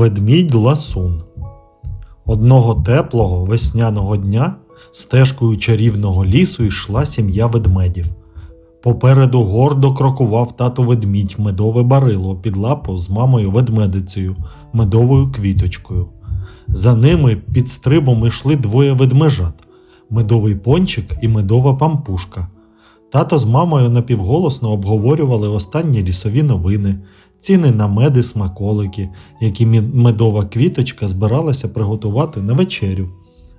Ведмідь ласун. Одного теплого весняного дня стежкою чарівного лісу йшла сім'я ведмедів. Попереду гордо крокував тато ведмідь медове барило під лапу з мамою ведмедицею, медовою квіточкою. За ними під стрибом йшли двоє ведмежат медовий пончик і медова пампушка. Тато з мамою напівголосно обговорювали останні лісові новини, ціни на меди смаколики, які медова квіточка збиралася приготувати на вечерю.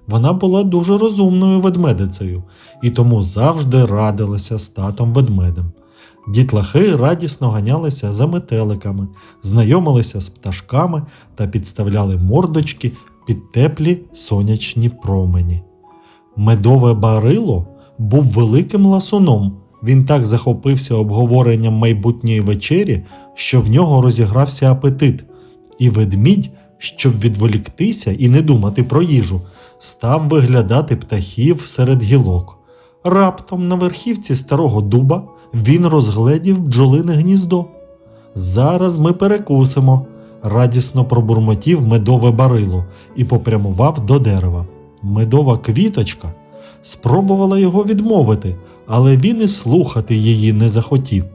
Вона була дуже розумною ведмедицею і тому завжди радилася з татом ведмедем. Дітлахи радісно ганялися за метеликами, знайомилися з пташками та підставляли мордочки під теплі сонячні промені. Медове барило був великим ласуном. Він так захопився обговоренням майбутньої вечері, що в нього розігрався апетит, і ведмідь, щоб відволіктися і не думати про їжу, став виглядати птахів серед гілок. Раптом на верхівці старого дуба він розгледів бджолине гніздо. Зараз ми перекусимо, радісно пробурмотів медове барило і попрямував до дерева. Медова квіточка спробувала його відмовити, але він і слухати її не захотів.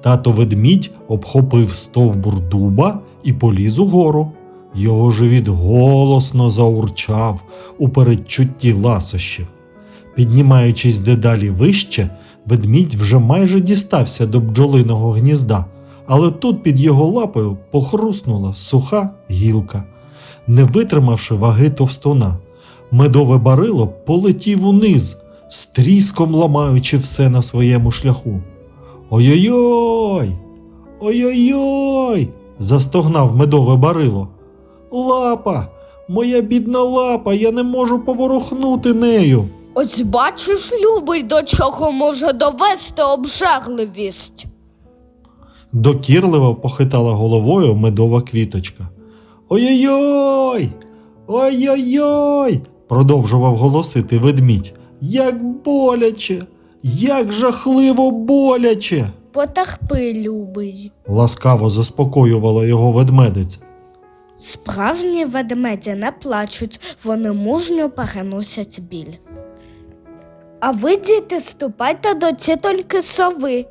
Тато ведмідь обхопив стовбур дуба і поліз угору. Його живіт голосно заурчав у передчутті ласощів. Піднімаючись дедалі вище, ведмідь вже майже дістався до бджолиного гнізда, але тут під його лапою похруснула суха гілка. Не витримавши ваги товстуна, медове барило полетів униз, з тріском ламаючи все на своєму шляху. Ой-ой-ой! Ой-ой-ой! застогнав медове барило. Лапа! Моя бідна лапа, я не можу поворухнути нею. Ось бачиш, любий, до чого може довести обжерливість. Докірливо похитала головою медова квіточка. Ой-ой-ой! Ой-ой-ой! Продовжував голосити ведмідь. Як боляче! Як жахливо боляче! Потерпи, любий. ласкаво заспокоювала його ведмедиця. Справжні ведмеді не плачуть, вони мужньо переносять біль. А ви, діти, ступайте до тітоньки сови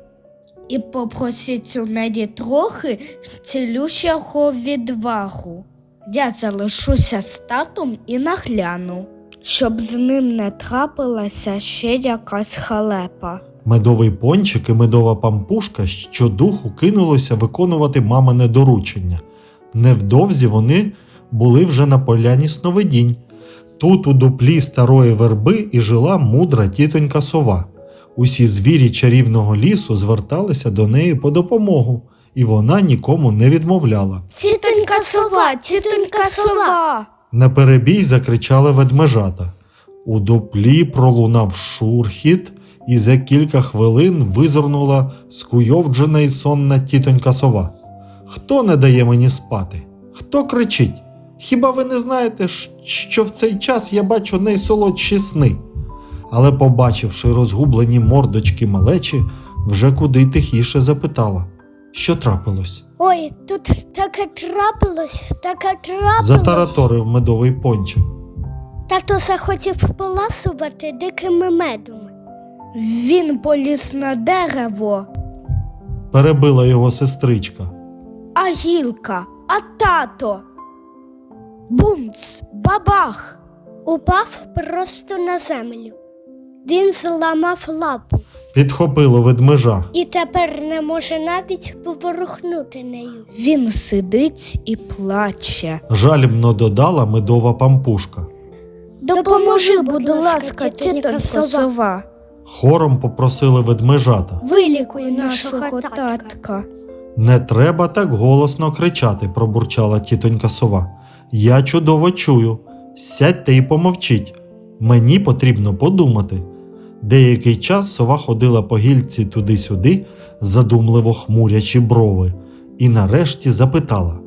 і попросіть у неї трохи цілющого відвагу. Я залишуся з татом і нагляну, щоб з ним не трапилася ще якась халепа. Медовий пончик і медова пампушка щодуху кинулися виконувати мамине доручення. Невдовзі вони були вже на поляні сновидінь. Тут у дуплі старої верби і жила мудра тітонька сова. Усі звірі чарівного лісу зверталися до неї по допомогу, і вона нікому не відмовляла. Тітонька сова, тітонька сова. На перебій закричали ведмежата. У дуплі пролунав шурхіт, і за кілька хвилин визирнула скуйовджена й сонна тітонька сова. Хто не дає мені спати? Хто кричить? Хіба ви не знаєте, що в цей час я бачу найсолодші сни? Але, побачивши розгублені мордочки малечі, вже куди тихіше запитала, що трапилось. Ой, тут таке трапилось, таке трапилось. Затараторив медовий пончик. Тато захотів поласувати дикими медом. Він поліз на дерево, Перебила його сестричка. а гілка, а тато. Бумц, бабах. Упав просто на землю. Він зламав лапу Підхопило ведмежа. і тепер не може навіть поворухнути нею. Він сидить і плаче. Жальбно додала медова пампушка. Допоможи, будь ласка, тітонько сова. Хором попросили ведмежата. Вилікуй Нашого татка. Не треба так голосно кричати, пробурчала тітонька сова. Я чудово чую. Сядьте і помовчіть. Мені потрібно подумати. Деякий час сова ходила по гільці туди-сюди, задумливо хмурячи брови, і нарешті запитала: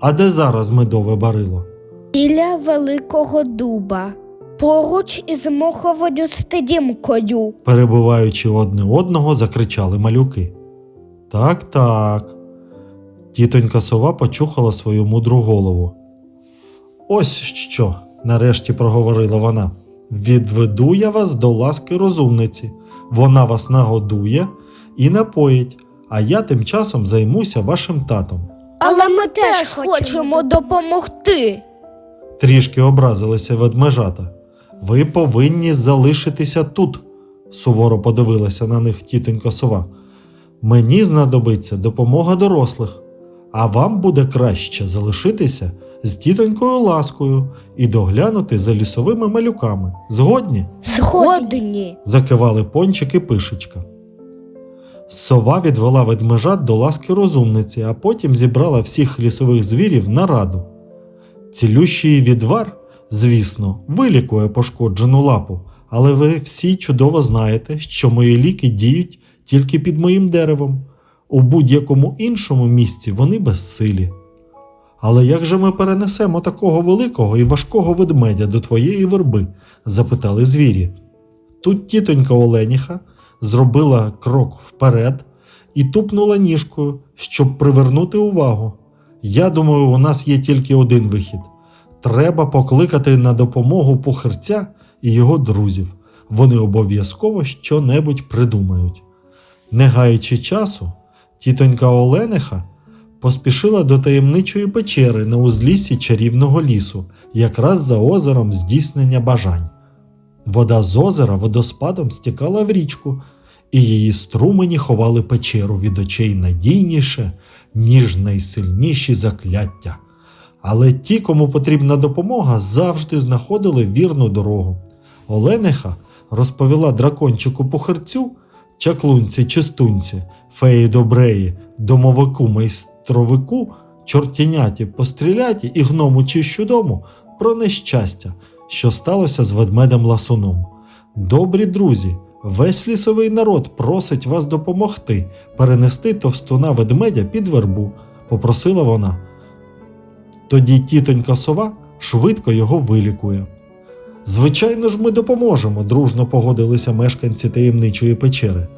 А де зараз медове барило? Біля великого дуба. Поруч із моховою стидімкою. Перебуваючи одне одного, закричали малюки. Так, так. Тітонька сова почухала свою мудру голову. Ось що, нарешті проговорила вона. Відведу я вас до ласки розумниці. Вона вас нагодує і напоїть, а я тим часом займуся вашим татом. Але ми теж хочемо допомогти. Трішки образилися ведмежата. Ви повинні залишитися тут, суворо подивилася на них тітонька сова. Мені знадобиться допомога дорослих, а вам буде краще залишитися з тітонькою ласкою і доглянути за лісовими малюками. Згодні? Згодні. закивали пончик і пишечка. Сова відвела ведмежат до ласки розумниці, а потім зібрала всіх лісових звірів на раду. Цілющий відвар, звісно, вилікує пошкоджену лапу, але ви всі чудово знаєте, що мої ліки діють тільки під моїм деревом. У будь-якому іншому місці вони безсилі. Але як же ми перенесемо такого великого і важкого ведмедя до твоєї верби? запитали звірі. Тут тітонька Оленіха зробила крок вперед і тупнула ніжкою, щоб привернути увагу. Я думаю, у нас є тільки один вихід. Треба покликати на допомогу пухирця і його друзів. Вони обов'язково щонебудь придумають. Не гаючи часу, тітонька Олениха поспішила до таємничої печери на узліссі чарівного лісу, якраз за озером здійснення бажань. Вода з озера водоспадом стікала в річку, і її струмені ховали печеру від очей надійніше, ніж найсильніші закляття. Але ті, кому потрібна допомога, завжди знаходили вірну дорогу. Олениха розповіла дракончику пухарцю, чаклунці чистунці, феї добреї, домовику майстровику, чортіняті постріляті і гному чищудому про нещастя, що сталося з ведмедем ласуном. Добрі друзі, весь лісовий народ просить вас допомогти перенести товстуна ведмедя під вербу, попросила вона. Тоді тітонька сова швидко його вилікує. Звичайно ж, ми допоможемо, дружно погодилися мешканці таємничої печери.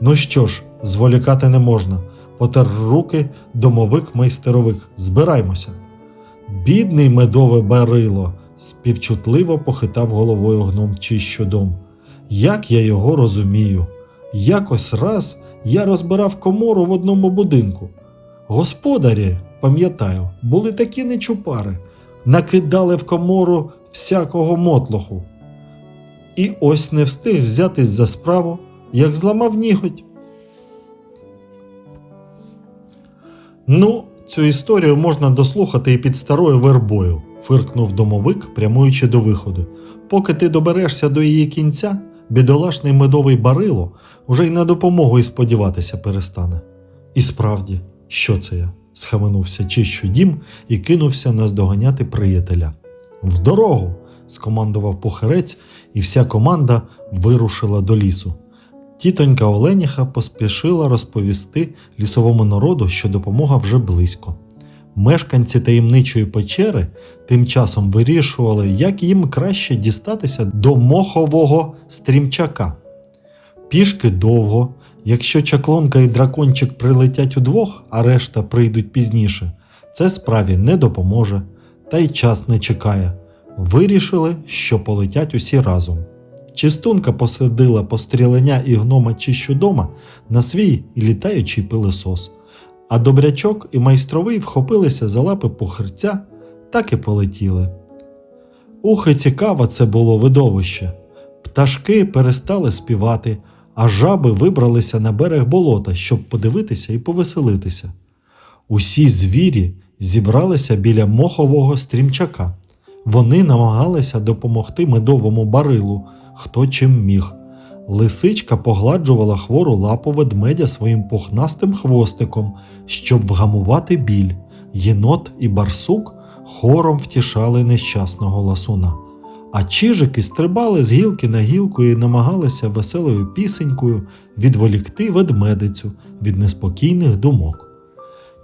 Ну що ж, зволікати не можна. Потер руки домовик майстеровик. Збираймося. Бідний медове барило, співчутливо похитав головою гном чищодом. Як я його розумію. Якось раз я розбирав комору в одному будинку. Господарі, пам'ятаю, були такі нечупари, накидали в комору всякого мотлоху. І ось не встиг взятись за справу, як зламав ніготь. Ну, цю історію можна дослухати і під старою вербою, фиркнув домовик, прямуючи до виходу. Поки ти доберешся до її кінця, бідолашний медовий барило уже й на допомогу і сподіватися перестане. І справді, що це я? схаменувся чищу дім і кинувся наздоганяти приятеля. В дорогу! скомандував пухарець, і вся команда вирушила до лісу. Тітонька Оленіха поспішила розповісти лісовому народу, що допомога вже близько. Мешканці таємничої печери тим часом вирішували, як їм краще дістатися до мохового стрімчака. Пішки довго, якщо чаклонка і дракончик прилетять удвох, а решта прийдуть пізніше, це справі не допоможе, та й час не чекає. Вирішили, що полетять усі разом. Чистунка посадила пострілення і гнома чищудома на свій літаючий пилисос, а добрячок і майстровий вхопилися за лапи пухирця, так і полетіли. Ух, і цікаве це було видовище. Пташки перестали співати, а жаби вибралися на берег болота, щоб подивитися і повеселитися. Усі звірі зібралися біля мохового стрімчака. Вони намагалися допомогти медовому барилу, хто чим міг. Лисичка погладжувала хвору лапу ведмедя своїм пухнастим хвостиком, щоб вгамувати біль. Єнот і барсук хором втішали нещасного ласуна. А чижики стрибали з гілки на гілку і намагалися веселою пісенькою відволікти ведмедицю від неспокійних думок.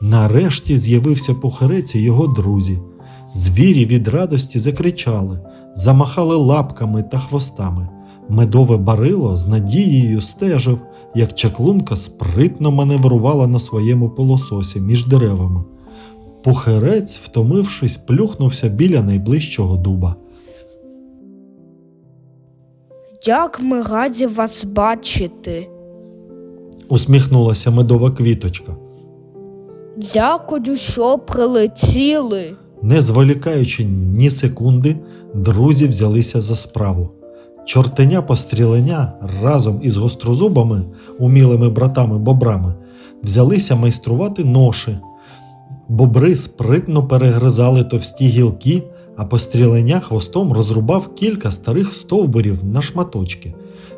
Нарешті з'явився пухарець і його друзі. Звірі від радості закричали, замахали лапками та хвостами. Медове барило з надією стежив, як чаклунка спритно маневрувала на своєму пилососі між деревами. Пухерець, втомившись, плюхнувся біля найближчого дуба. Як ми раді вас бачити. Усміхнулася медова квіточка. Дякую, що прилетіли. Не зволікаючи ні секунди, друзі взялися за справу. Чортеня постріленя разом із гострозубами, умілими братами-бобрами, взялися майструвати ноші. Бобри спритно перегризали товсті гілки, а постріленя хвостом розрубав кілька старих стовбурів на шматочки.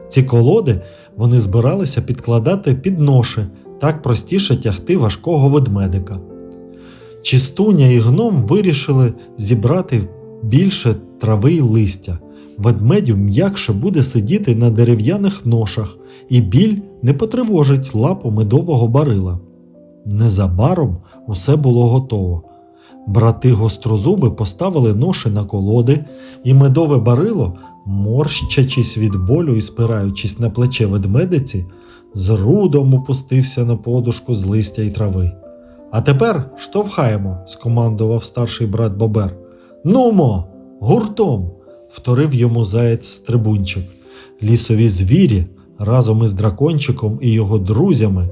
Ці колоди вони збиралися підкладати під ноші, так простіше тягти важкого ведмедика. Чистуня і гном вирішили зібрати більше трави й листя. Ведмедю м'якше буде сидіти на дерев'яних ношах, і біль не потривожить лапу медового барила. Незабаром усе було готово. Брати гострозуби поставили ноші на колоди, і медове барило, морщачись від болю і спираючись на плече ведмедиці, з рудом опустився на подушку з листя й трави. А тепер штовхаємо, скомандував старший брат Бобер. Нумо, гуртом, вторив йому заєць стрибунчик. Лісові звірі разом із дракончиком і його друзями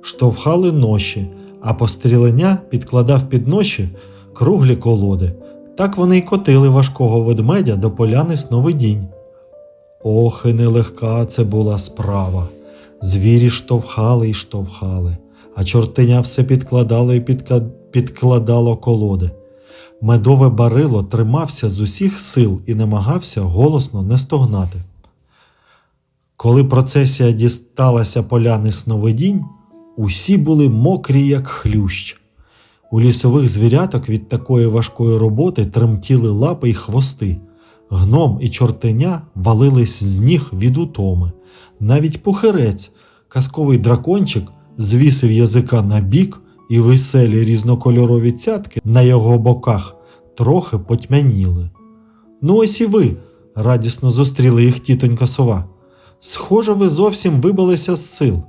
штовхали ноші, а пострілення підкладав під ноші круглі колоди. Так вони й котили важкого ведмедя до поляни сновидінь. Ох, і нелегка це була справа. Звірі штовхали й штовхали, а чортеня все підкладало і підкладало колоди. Медове барило тримався з усіх сил і намагався голосно не стогнати. Коли процесія дісталася поляни сновидінь, усі були мокрі, як хлющ. У лісових звіряток від такої важкої роботи тремтіли лапи й хвости. Гном і чортеня валились з ніг від утоми. Навіть пухирець, казковий дракончик, звісив язика на бік, і веселі різнокольорові цятки на його боках трохи потьмяніли. Ну, ось і ви, радісно зустріли їх тітонька сова. Схоже, ви зовсім вибилися з сил.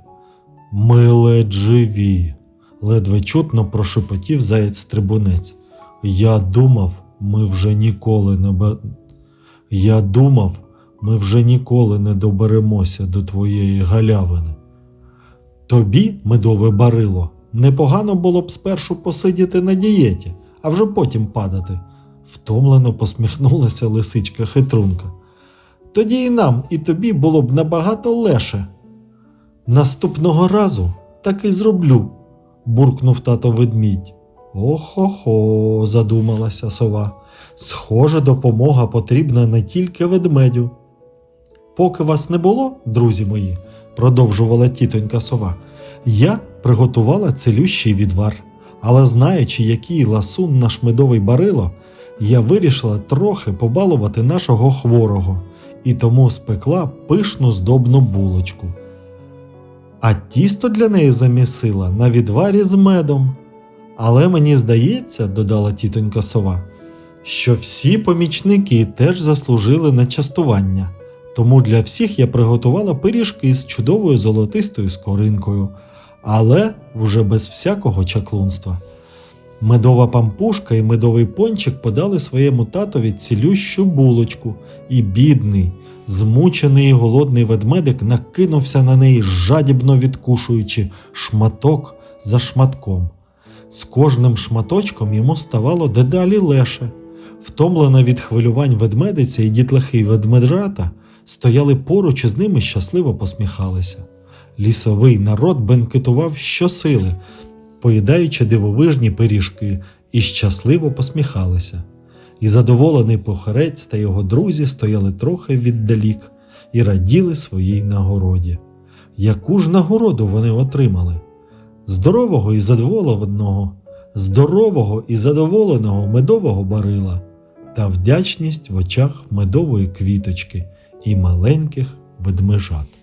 Ми ледь живі, ледве чутно прошепотів заєць стрибунець. Я думав, ми вже ніколи не бе... Я думав, ми вже ніколи не доберемося до твоєї галявини. Тобі, медове барило, непогано було б спершу посидіти на дієті, а вже потім падати. Втомлено посміхнулася лисичка хитрунка. Тоді і нам, і тобі було б набагато леше. Наступного разу так і зроблю, буркнув тато ведмідь. Охо-хо, задумалася сова. Схоже, допомога потрібна не тільки ведмедю. Поки вас не було, друзі мої, продовжувала тітонька сова, я приготувала целющий відвар. Але знаючи, який ласун наш медовий барило, я вирішила трохи побалувати нашого хворого і тому спекла пишну здобну булочку. А тісто для неї замісила на відварі з медом. Але мені здається, додала тітонька сова, що всі помічники теж заслужили на частування, тому для всіх я приготувала пиріжки з чудовою золотистою скоринкою, але вже без всякого чаклунства. Медова пампушка і медовий пончик подали своєму татові цілющу булочку, і бідний, змучений і голодний ведмедик накинувся на неї, жадібно відкушуючи шматок за шматком. З кожним шматочком йому ставало дедалі леше. Втомлена від хвилювань ведмедиця і дітлахи ведмедрата стояли поруч із ними щасливо посміхалися. Лісовий народ бенкетував щосили, поїдаючи дивовижні пиріжки, і щасливо посміхалися. І задоволений похарець та його друзі стояли трохи віддалік і раділи своїй нагороді. Яку ж нагороду вони отримали? Здорового і задоволеного, здорового і задоволеного медового барила та вдячність в очах медової квіточки і маленьких ведмежат.